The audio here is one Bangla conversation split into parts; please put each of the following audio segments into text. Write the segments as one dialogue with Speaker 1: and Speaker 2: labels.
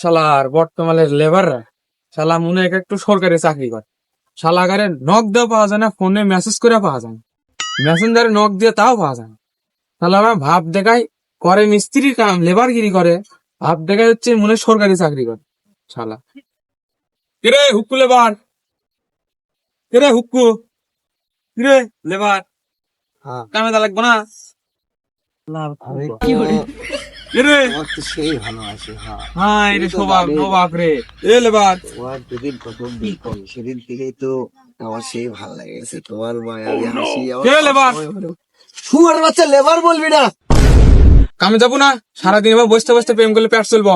Speaker 1: শালার বর্তমানের লেবাররা শালা মনে হয় একটু সরকারি চাকরি করে। শালাগারে নক দেওয়া পাওয়া যায় না ফোনে মেসেজ করে পাওয়া যায় না। মেসেঞ্জারে নক দিয়ে তাও পাওয়া যায় না। শালা আমার ভাব দেখায় করে মিস্ত্রির কাম লেবারগিরি করে। ভাব দেখায় হচ্ছে মনে সরকারি চাকরি করে শালা। কিরে হুক্কু লেবার কিরে হুক্কু? কিরে লেবার
Speaker 2: হ্যাঁ।
Speaker 1: কামে দা লাগবো না?
Speaker 2: কি তো সেই ভালোবাসি হ্যাঁ
Speaker 1: রে সোবাক রে। এ লেবার
Speaker 2: তোমার যেদিন প্রথম দেখি সেদিন থেকেই তো আমার সেই ভালো লেগেছে। তোমার মায়াবী হাসি আমার
Speaker 1: কে লেবার?
Speaker 2: সবসময় শুয়ার বাচ্চা লেবার বলবি না।
Speaker 1: কামে যাব না? সারাদিন এবার বসতে বসতে প্রেম করলে পেট চলবো।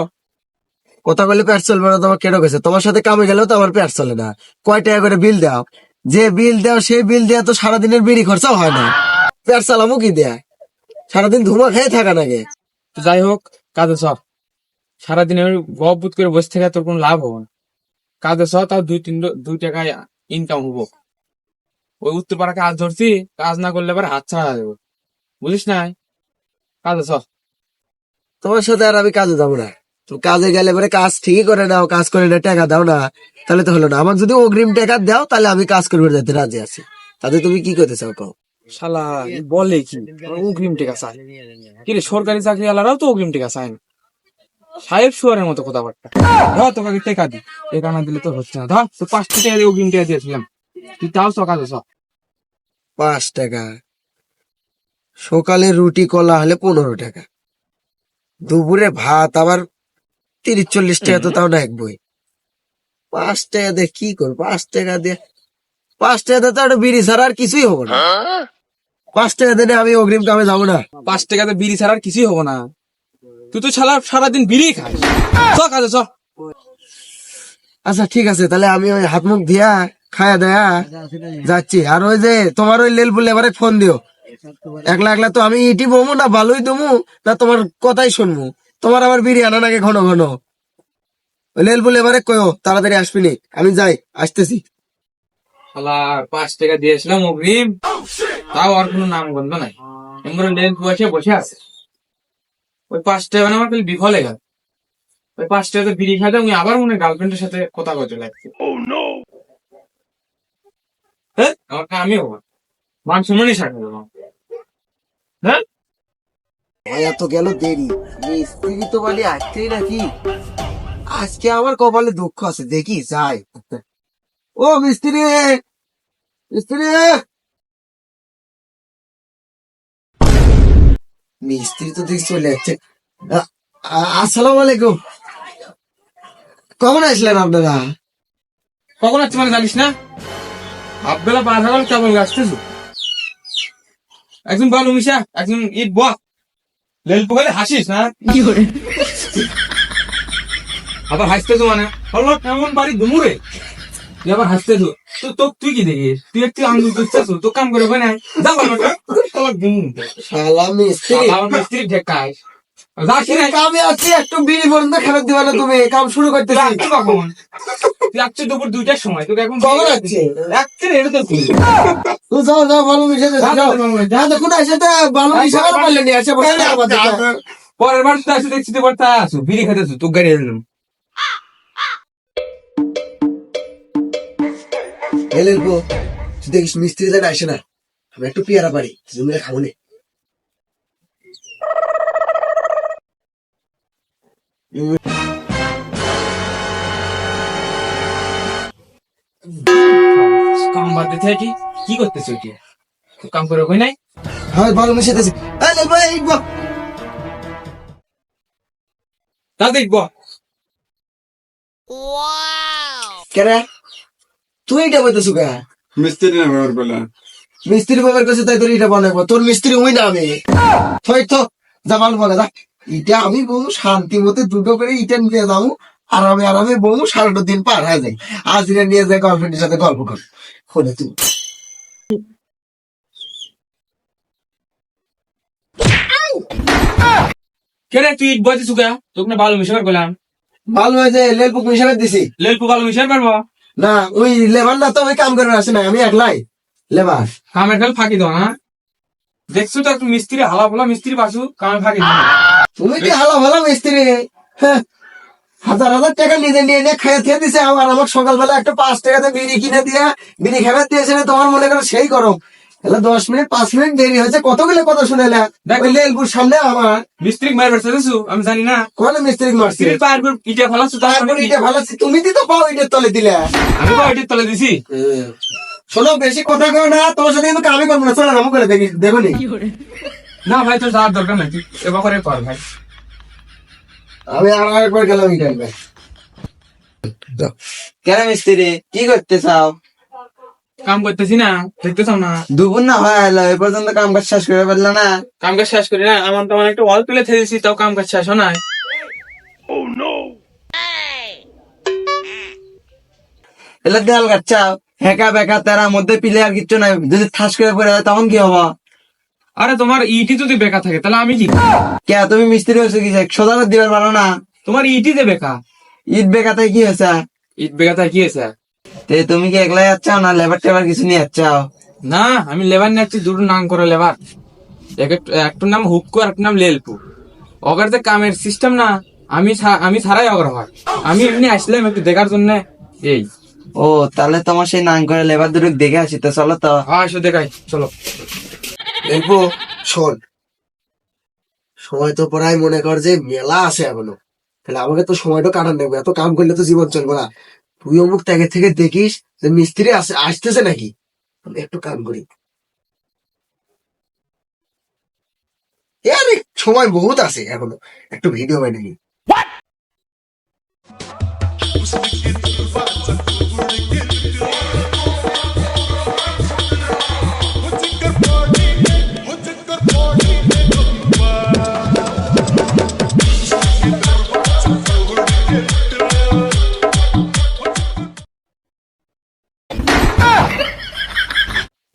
Speaker 2: কথা বলে পেট চলবে না তোমার কেন গেছে? তোমার সাথে কামে গেলেও তো আমার পেট চলে না। কয় টাকা করে বিল দাও? যে বিল দাও সেই বিল দেওয়া তো সারাদিনের বিড়ি খরচাও হয় না। পেট চালামো কি দেয়? সারাদিন ধুমা খেয়ে থাকা নাকি
Speaker 1: যাই হোক, কাজে চ সারাদিন গপ বুত করে বসে থেকে তোর কোনো লাভ হবে না। কাজে চ তাও দুই, তিন, দুই টাকায় ইনকাম হব। ওই উত্তর পাড়া কাজ ধরছি, কাজ না করলে এবার হাত ছাড়া দেবো বুঝিস না? কাজে চ
Speaker 2: তোমার সাথে আর আমি কাজে যাব না। তুমি কাজে গেলে পরে কাজ ঠিকই করে নাও, কাজ করে না টাকা দাও না, তাহলে তো হলো না। আমার যদি অগ্রিম টাকা দাও, তাহলে আমি কাজ করবে যেতে রাজি আছি। তাতে তুমি কি করতে চাও কও?
Speaker 1: শালা বলে কি? অগ্রিম টিকা চাই কি রে সরকারি চাকরি আলারাও তো অগ্রিম টিকা চায় না। সাহেব শুয়ারের মতো কথাবার্তা। ধর তোকে টেকা দি টেকা না দিলে তো হচ্ছে না। ধর তো পাঁচটা টাকা দিয়ে অগ্রিম টিকা দিয়েছিলাম। তুই তাও চ
Speaker 2: পাঁচ টাকা। সকালে রুটি কলা হলে পনেরো টাকা। দুপুরে ভাত আবার তিরিশ চল্লিশ টাকা তো তাও না এক বই। পাঁচ টাকা দিয়ে কি করব? পাঁচ টাকা দিয়ে পাঁচ টাকা দিয়ে তো একটা বিড়ি ছাড়া আর কিছুই হব না। পাঁচ টাকা দিনে আমি অগ্রিম কামে যাব না।
Speaker 1: পাঁচ টাকাতে বিড়ি ছাড়া আর কিছুই হব না। তুই তো শালা সারাদিন বিড়ি খাস। চ কাজে চ।
Speaker 2: আচ্ছা ঠিক আছে তাহলে আমি ওই হাত মুখ দিয়া খায়া দেয়া যাচ্ছি। আর ওই যে তোমার ওই লেল বলে এবারে ফোন দিও। একলা একলা তো আমি ইটি বমু না ভালোই দমু না তোমার কথাই শুনব। তোমার আবার বিড়ি আনা নাকি ঘন ঘন। ওই লেল বলে এবারে কয়ো তাড়াতাড়ি আসবি নি। আমি যাই আসতেছি।
Speaker 1: শালা পাঁচ টাকা দিয়েছিলাম অগ্রিম। তাও আর কোনো নাম গন্ধ নাই। এমন লেন বসে বসে আছে। ওই পাঁচ টাকা মানে আমার খালি বিফলে গেল। ওই পাঁচ টাকাতে বিড়ি খাইতে আমি আবার মনে গার্লফ্রেন্ডের সাথে কথা বলতে লাগছে। হ্যাঁ? আমার কামই হব মান সম্মানই সাথে দেবো হ্যাঁ?
Speaker 2: এত গেল দেরি। স্ত্রী তো বলে আসছেই নাকি? আজকে আমার কপালে দুঃখ আছে দেখি যাই। ও মিস্ত্রি! মিস্ত্রি! মিস্ত্রি তো দেখি চলে যাচ্ছে। আ- আ- আলাইকুম। কখন আসলেন আপনারা?
Speaker 1: কখন আসছে মানে জানিস না? আববেলা পার হওয়ার কেবল আসতেছো? একজন বালু মিশা একজন ইট ব লেল পোকালে হাসিস না? কি করে? আবার হাসতেছো মানে? হলো কেমন বাড়ি দুমুরে তুই আবার হাসতেছো। তো তো তুই কি দেখিস? তুই একটু আঙ্গুল করতেছো তো কাম করে না যা বাবা তোমার দুমু
Speaker 2: শালা মিস্ত্রি।
Speaker 1: আমার মিস্ত্রি ঢেকাই
Speaker 2: কামে আছি একটু বিড়ি পর্যন্ত খেলত দিবা না তুমি কাম শুরু করতেছি।
Speaker 1: তুই কখন? তুই দুপুর দুইটার সময় তোকে এখন
Speaker 2: কখন
Speaker 1: এটা তো তুই
Speaker 2: তো যাও যাও ভালো মিশে যাও। যাও দেখুন এসে তো ভালো মিশে আর পারলে নি এসে বসে থাকো আমার দিকে।
Speaker 1: পরের বার তো আসে দেখছি তোর তা আসু বিড়ি খেতেছু তোর গাড়ি এলাম
Speaker 2: এলে গো তুই দেখিস মিস্ত্রি যেন আসে না। আমি একটু পেয়ারা পারি জমিলে খাব নে
Speaker 1: কাম বাদ দিতে কি? কি করতেছ কি? তো কাম করে কই নাই?
Speaker 2: হ্যাঁ ভালো মিশে দিয়েছি। এলে ভাই গো
Speaker 1: তা দেখব
Speaker 2: কেরে? তুই এটা বলতেছু কে
Speaker 3: মিস্ত্রি না
Speaker 2: মিস্ত্রি ব্যবহার করছে তাই তোর এটা বানাবো। তোর মিস্ত্রি ওই না আমি থই তো ভালো বলে ইটা আমি বউ শান্তি মতে দুটো করে ইটা নিয়ে যাব। আরামে আরামে বউ সারাটা দিন পার হয়ে যায়। আজ এটা নিয়ে যায় গার্লফ্রেন্ডের সাথে গল্প কর। খোলে তুই।
Speaker 1: তুই বইতে সুগা তোকে না ভালো মিশাবার করলাম
Speaker 2: ভালো হয়েছে লেল পুক মিশাবে দিছি।
Speaker 1: লেলপু ভালো মিশার পারব?
Speaker 2: না ওই লেবার না তো ওই কাম করে আসে না আমি একলাই। লেবার
Speaker 1: কামের খেল ফাঁকি দাও না। দেখছ তো একটু মিস্ত্রি হালা বলা মিস্ত্রি বাসু কামে ফাঁকি দাও।
Speaker 2: তুমি কি হালা ভালো মিস্ত্রি? হ্যাঁ। হাজার হাজার টাকা নিজে নিয়ে নিয়ে খেয়ে খেয়ে দিছে আমার আমার সকালবেলা একটা পাঁচ টাকাতে বিড়ি কিনে দিয়ে বিড়ি খাবার দিয়েছে তোমার মনে করো সেই গরম। এলা দশ মিনিট পাঁচ মিনিট দেরি হয়েছে কত কতগুলো কথা শুনে
Speaker 1: দেখ।
Speaker 2: লেলপুর সামনে আমার।
Speaker 1: মিস্ত্রি মার বেড়ছে আমি জানি না।
Speaker 2: কোন মিস্ত্রি মারছি?
Speaker 1: উপর ইটা ফেলাচ্ছ
Speaker 2: তারপর ইটা ভালো ছিল। তুমি দিতে পাও ইটের তলে দিলে।
Speaker 1: আমি তো ওইটির তলে দিছি।
Speaker 2: শোনো বেশি কথা কও না তোমার সাথে কিন্তু কামই করব না। চলো নামো করে দেখি দেখো নি।
Speaker 1: না ভাই তোর যাওয়ার দরকার নাই এবার করে কর ভাই।
Speaker 2: আমি আর একবার গেলাম ইটা আনবে।
Speaker 4: কেন মিস্ত্রি কি করতে চাও?
Speaker 1: কাম করতেছি না দেখতেছ না।
Speaker 4: দুপুর না হয় এলো এ পর্যন্ত কাম কাজ শেষ করে পারল না?
Speaker 1: কাম কাজ শেষ করি না আমার তো একটা ওয়াল তুলে থেয়েছি তাও কাম কাজ শেষ নাই।
Speaker 4: এলে দেয়াল কাটছাও? হেকা বেকা তেরা মধ্যে পিলে আর কিচ্ছু নাই। যদি ঠাস করে পড়ে যায় তখন কি হব?
Speaker 1: আরে তোমার ইটি যদি বেকা থাকে তাহলে আমি কি?
Speaker 4: কে তুমি মিস্ত্রি হয়েছে কি সোজা দিবার পারো না।
Speaker 1: তোমার ইটি যে বেকা?
Speaker 4: ঈদ বেকাতে কি হয়েছে?
Speaker 1: ইট বেকা থাকে কি আছে
Speaker 4: তে তুমি কি একলাই যাচ্ছাও না লেবার টেবার কিছু নিয়ে যাচ্ছাও
Speaker 1: না আমি লেবার নিচ্ছি দুটো নাম করে লেবার এক- একটার নাম হুক্কু আর নাম লেলপু ওগার যে কামের সিস্টেম না আমি আমি ছাড়াই অগর হয় আমি এমনি আসলাম একটু দেখার জন্য এই।
Speaker 4: ও তাহলে তোমার সেই নাম করে লেবার দুটো দেখে আসি তো চলো তো।
Speaker 1: হ্যাঁ এসে দেখাই চলো।
Speaker 2: দেখব শোন। সময় তো প্রায় মনে কর যে মেলা আছে এখনও। তাহলে আমাকে তো সময়টা কাটান দেখবে এত কাম করলে তো জীবন চলবে না। তুই অমুক ত্যাগের থেকে দেখিস যে মিস্ত্রি আসে আসতেছে নাকি? আমি একটু কাম করি। এ আরে সময় বহুত আছে এখনও। একটু ভিডিও বানাই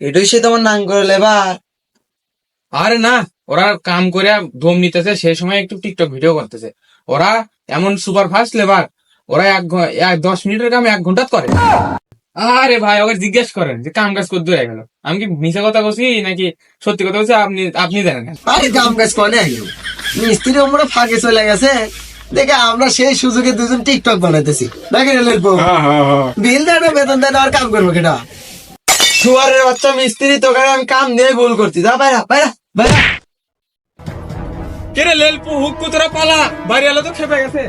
Speaker 4: এটাই সে তোমার নাম করে লেবার
Speaker 1: আরে না ওরা কাম করে ধম নিতেছে সেই সময় একটু টিকটক ভিডিও করতেছে। ওরা এমন সুপার ফাস্ট লেবার ওরা এক দশ মিনিটের কাম এক ঘন্টাত করে। আরে ভাই ওকে জিজ্ঞেস করেন যে কাম কাজ করতে হয়ে গেল? আমি কি মিশা কথা বলছি নাকি সত্যি কথা বলছি? আপনি আপনি জানেন।
Speaker 2: আরে কাম কাজ করে আইলো মিস্ত্রি আমরা ফাঁকে চলে গেছে। দেখে আমরা সেই সুযোগে দুজন টিকটক বানাইতেছি। নাকি
Speaker 3: হ্যাঁ হ্যাঁ হ্যাঁ।
Speaker 2: বিল দেয় বেতন দেয় না আর কাম করব কেটা?
Speaker 4: সুয়ারের বাচ্চা মিস্ত্রি, তোকে আমি কাম নিয়ে ভুল করছি। যা, বাইরা বাইরা বাইরা।
Speaker 1: কে রে লেলপু হুক কুতরা পালা। বাড়ি এলো তো খেপে গেছে।